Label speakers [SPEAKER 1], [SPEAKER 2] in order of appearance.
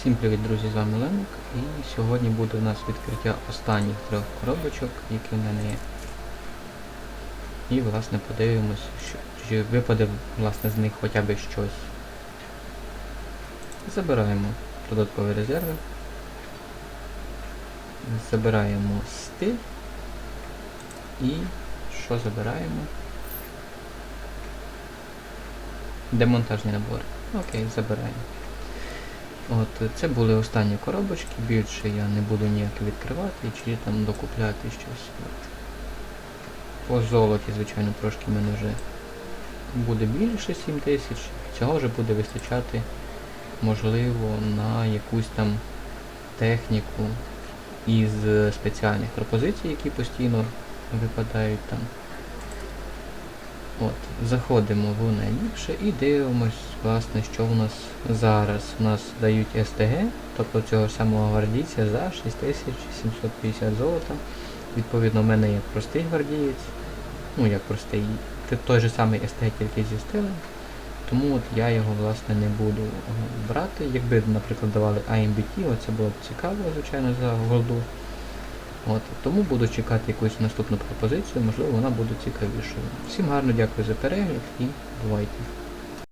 [SPEAKER 1] Всім привіт, друзі, з вами Ленок. І сьогодні буде у нас відкриття останніх трьох коробочок, які в мене є. І власне подивимось, що, чи випаде власне з них хоча б щось. Забираємо додаткові резерви. Забираємо стиль. І що забираємо? Демонтажні набори. Окей, забираємо. От, це були останні коробочки, більше я не буду ніяк відкривати чи там докупляти щось. От. По золоті, звичайно, трошки в мене вже буде більше 7 тисяч. Цього вже буде вистачати, можливо, на якусь там техніку із спеціальних пропозицій, які постійно випадають там. От, Заходимо в найліпше і дивимось, власне, що у нас зараз. У нас дають СТГ, тобто цього самого гвардійця за 6750 золота. Відповідно, в мене є простий гвардієць. Ну як простий, той же самий СТГ тільки зі стилем. Тому от я його власне не буду брати. Якби, наприклад, давали AMBT, оце було б цікаво, звичайно, за голду. От, тому буду чекати якусь наступну пропозицію, можливо вона буде цікавішою. Всім гарно дякую за перегляд і бувайте.